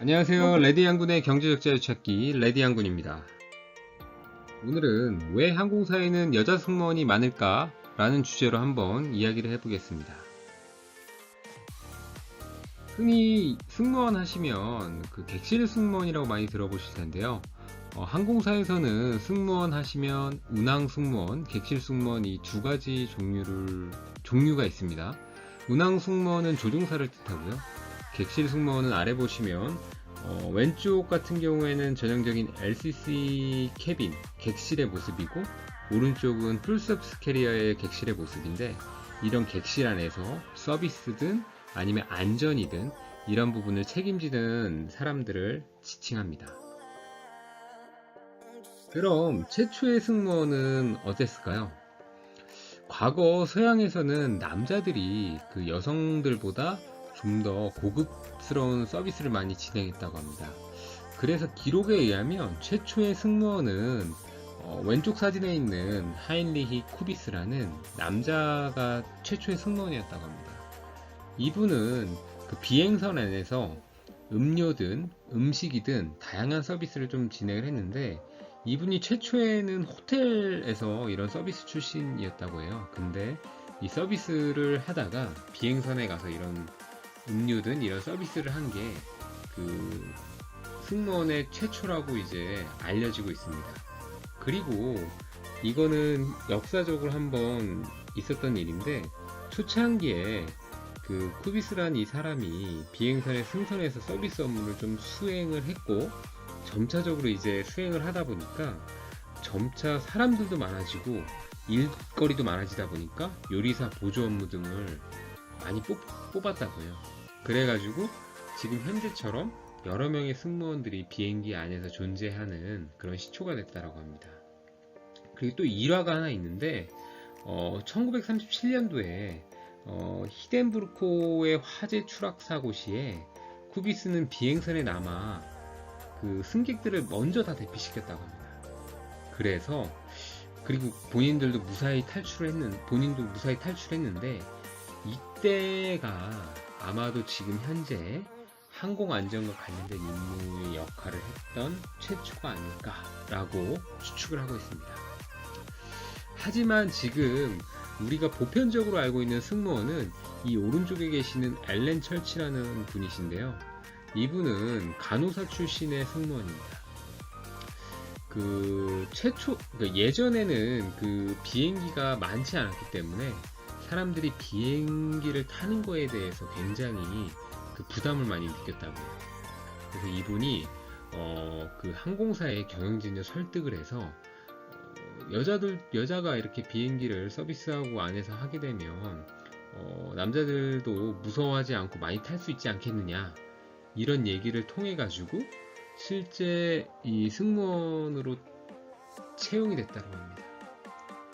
안녕하세요. 레디 양군의 경제적 자유 찾기 레디 양군입니다. 오늘은 왜 항공사에는 여자 승무원이 많을까? 라는 주제로 한번 이야기를 해보겠습니다. 흔히 승무원 하시면 그 객실 승무원이라고 많이 들어보실 텐데요. 어, 항공사에서는 승무원 하시면 운항 승무원, 객실 승무원 이 두 가지 종류를 종류가 있습니다. 운항 승무원은 조종사를 뜻하고요. 객실 승무원은 아래 보시면 어, 왼쪽 같은 경우에는 전형적인 LCC 캐빈 객실의 모습이고 오른쪽은 풀서비스 캐리어의 객실의 모습인데 이런 객실 안에서 서비스든 아니면 안전이든 이런 부분을 책임지는 사람들을 지칭합니다. 그럼 최초의 승무원은 어땠을까요? 과거 서양에서는 남자들이 그 여성들보다 좀 더 고급스러운 서비스를 많이 진행했다고 합니다. 그래서 기록에 의하면 최초의 승무원은 어, 왼쪽 사진에 있는 하인리히 쿠비스라는 남자가 최초의 승무원이었다고 합니다. 이분은 그 비행선 안에서 음료든 음식이든 다양한 서비스를 좀 진행을 했는데 이분이 최초에는 호텔에서 이런 서비스 출신이었다고 해요. 근데 이 서비스를 하다가 비행선에 가서 이런 음료든 이런 서비스를 한 게 그 승무원의 최초라고 이제 알려지고 있습니다. 그리고 이거는 역사적으로 한번 있었던 일인데 초창기에 그 쿠비스란 이 사람이 비행선의 승선에서 서비스 업무를 좀 수행을 했고 점차적으로 이제 수행을 하다 보니까 점차 사람들도 많아지고 일거리도 많아지다 보니까 요리사 보조 업무 등을 많이 뽑, 뽑았다고요. 그래가지고 지금 현재처럼 여러 명의 승무원들이 비행기 안에서 존재하는 그런 시초가 됐다라고 합니다. 그리고 또 일화가 하나 있는데 어, 1937년도에 어, 히덴부르크의 화재 추락 사고 시에 쿠비스는 비행선에 남아 그 승객들을 먼저 다 대피시켰다고 합니다. 그래서 그리고 본인들도 무사히 탈출을 했는 본인도 무사히 탈출했는데 이때가 아마도 지금 현재 항공 안전과 관련된 임무의 역할을 했던 최초가 아닐까라고 추측을 하고 있습니다. 하지만 지금 우리가 보편적으로 알고 있는 승무원은 이 오른쪽에 계시는 앨렌 철치라는 분이신데요. 이분은 간호사 출신의 승무원입니다. 그 최초 그러니까 예전에는 그 비행기가 많지 않았기 때문에 사람들이 비행기를 타는 거에 대해서 굉장히 그 부담을 많이 느꼈다고요. 그래서 이분이 어, 그 항공사의 경영진을 설득을 해서 어, 여자들 여자가 이렇게 비행기를 서비스하고 안에서 하게 되면 어, 남자들도 무서워하지 않고 많이 탈 수 있지 않겠느냐 이런 얘기를 통해 가지고 실제 이 승무원으로 채용이 됐다고 합니다.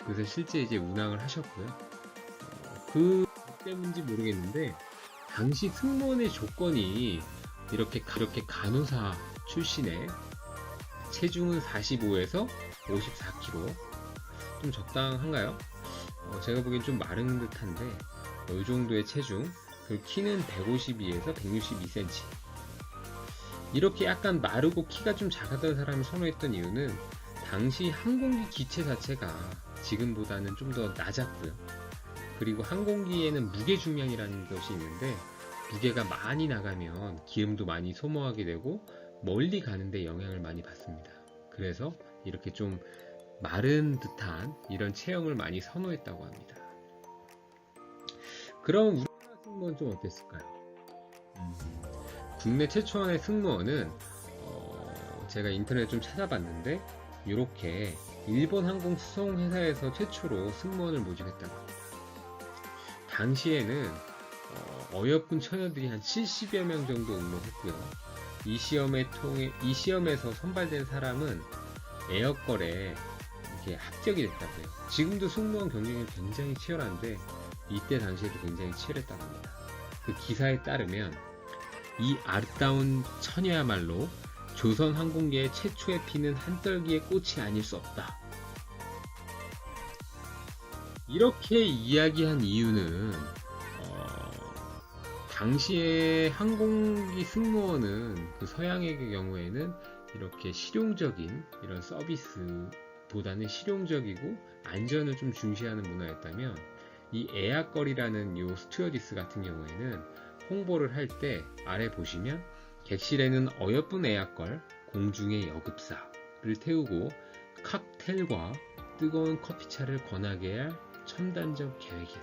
그래서 실제 이제 운항을 하셨고요. 어, 그 때문인지 모르겠는데 당시 승무원의 조건이 이렇게 이렇게 간호사 출신의 체중은 45에서 54kg 좀 적당한가요? 어, 제가 보기엔 좀 마른 듯한데 어, 이 정도의 체중 그 키는 152에서 162cm 이렇게 약간 마르고 키가 좀 작았던 사람을 선호했던 이유는 당시 항공기 기체 자체가 지금보다는 좀 더 낮았고요. 그리고 항공기에는 무게 중량이라는 것이 있는데 무게가 많이 나가면 기름도 많이 소모하게 되고 멀리 가는데 영향을 많이 받습니다. 그래서 이렇게 좀 마른 듯한 이런 체형을 많이 선호했다고 합니다. 그럼 우리나라 승무원 좀 어땠을까요? 음, 국내 최초의 승무원은 어, 제가 인터넷 좀 찾아봤는데 이렇게 일본 항공 수송 회사에서 최초로 승무원을 모집했다고 합니다. 당시에는 어, 여쁜 처녀들이 한 70여 명 정도 응모했고요. 이 시험에 통해 이 시험에서 선발된 사람은 에어걸에 이렇게 합격이 됐다고요. 지금도 승무원 경쟁이 굉장히 치열한데 이때 당시에도 굉장히 치열했다고 합니다. 그 기사에 따르면 이 아름다운 처녀야말로 조선 항공계의 최초의 피는 한떨기의 꽃이 아닐 수 없다. 이렇게 이야기한 이유는 어, 당시에 항공기 승무원은 그 서양의 경우에는 이렇게 실용적인 이런 서비스보다는 실용적이고 안전을 좀 중시하는 문화였다면 이 에아거리라는 요 스튜어디스 같은 경우에는 홍보를 할 때 아래 보시면 객실에는 어여쁜 에아걸 공중의 여급사를 태우고 칵테일과 뜨거운 커피차를 권하게 할 첨단적 계획이었다.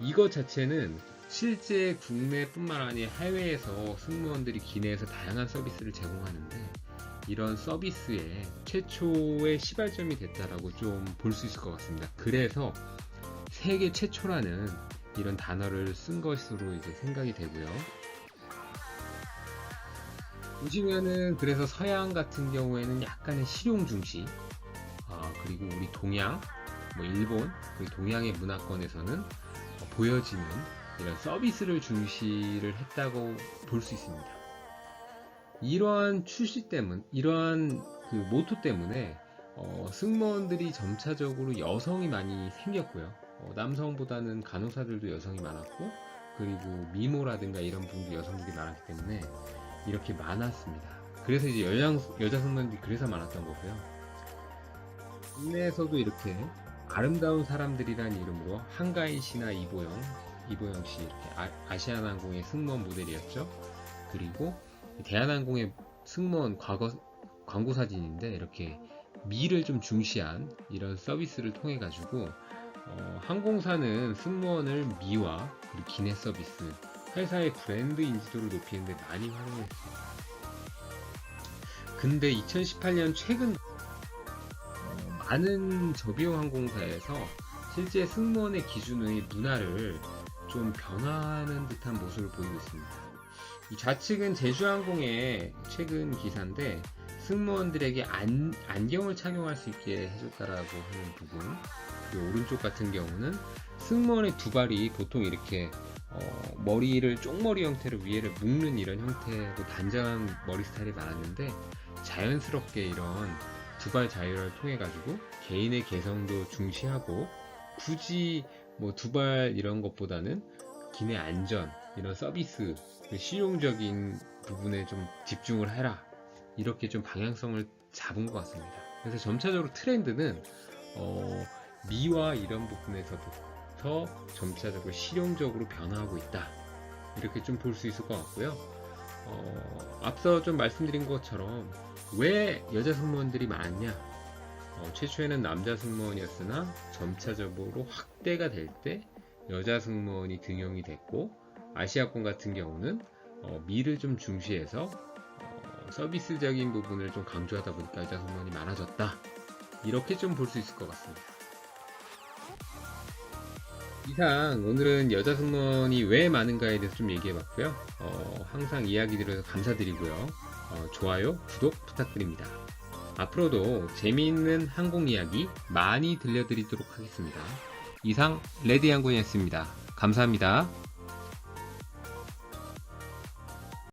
이것 자체는 실제 국내뿐만 아니라 해외에서 승무원들이 기내에서 다양한 서비스를 제공하는데 이런 서비스의 최초의 시발점이 됐다라고 좀 볼 수 있을 것 같습니다. 그래서 세계 최초라는 이런 단어를 쓴 것으로 이제 생각이 되고요. 보시면은 그래서 서양 같은 경우에는 약간의 실용 중시, 아, 그리고 우리 동양, 뭐 일본, 그리고 동양의 문화권에서는 어, 보여지는 이런 서비스를 중시를 했다고 볼 수 있습니다. 이러한 출시 때문, 이러한 그 모토 때문에 어, 승무원들이 점차적으로 여성이 많이 생겼고요. 어, 남성보다는 간호사들도 여성이 많았고, 그리고 미모라든가 이런 분도 여성들이 많았기 때문에 이렇게 많았습니다. 그래서 이제 여장, 여자 승무원들이 그래서 많았던 거고요. 국내에서도 이렇게 아름다운 사람들이라는 이름으로 한가인 씨나 이보영, 이보영 씨 이렇게 아, 시아나항공의 승무원 모델이었죠. 그리고 대한항공의 승무원 과거 광고 사진인데 이렇게 미를 좀 중시한 이런 서비스를 통해 가지고 어, 항공사는 승무원을 미와 그리고 기내 서비스 회사의 브랜드 인지도를 높이는데 많이 활용했습니다. 근데 2018년 최근 어, 많은 저비용 항공사에서 실제 승무원의 기준의 문화를 좀 변화하는 듯한 모습을 보이고 있습니다. 이 좌측은 제주항공의 최근 기사인데 승무원들에게 안, 안경을 착용할 수 있게 해줬다라고 하는 부분 그리고 오른쪽 같은 경우는 승무원의 두 발이 보통 이렇게 어, 머리를 쪽머리 형태로 위에를 묶는 이런 형태고 단정한 머리 스타일이 많았는데 자연스럽게 이런 두발 자유를 통해 가지고 개인의 개성도 중시하고 굳이 뭐 두발 이런 것보다는 기내 안전 이런 서비스 그 실용적인 부분에 좀 집중을 해라 이렇게 좀 방향성을 잡은 것 같습니다. 그래서 점차적으로 트렌드는 어, 미와 이런 부분에서도 더 점차적으로 실용적으로 변화하고 있다. 이렇게 좀 볼 수 있을 것 같고요. 어, 앞서 좀 말씀드린 것처럼 왜 여자 승무원들이 많냐? 어, 최초에는 남자 승무원이었으나 점차적으로 확대가 될 때 여자 승무원이 등용이 됐고 아시아권 같은 경우는 어, 미를 좀 중시해서 어, 서비스적인 부분을 좀 강조하다 보니까 여자 승무원이 많아졌다. 이렇게 좀 볼 수 있을 것 같습니다. 이상 오늘은 여자 승무원이 왜 많은가에 대해서 좀 얘기해 봤고요. 어, 항상 이야기 들어서 감사드리고요. 어, 좋아요, 구독 부탁드립니다. 앞으로도 재미있는 항공 이야기 많이 들려드리도록 하겠습니다. 이상 레디 양군이었습니다. 감사합니다.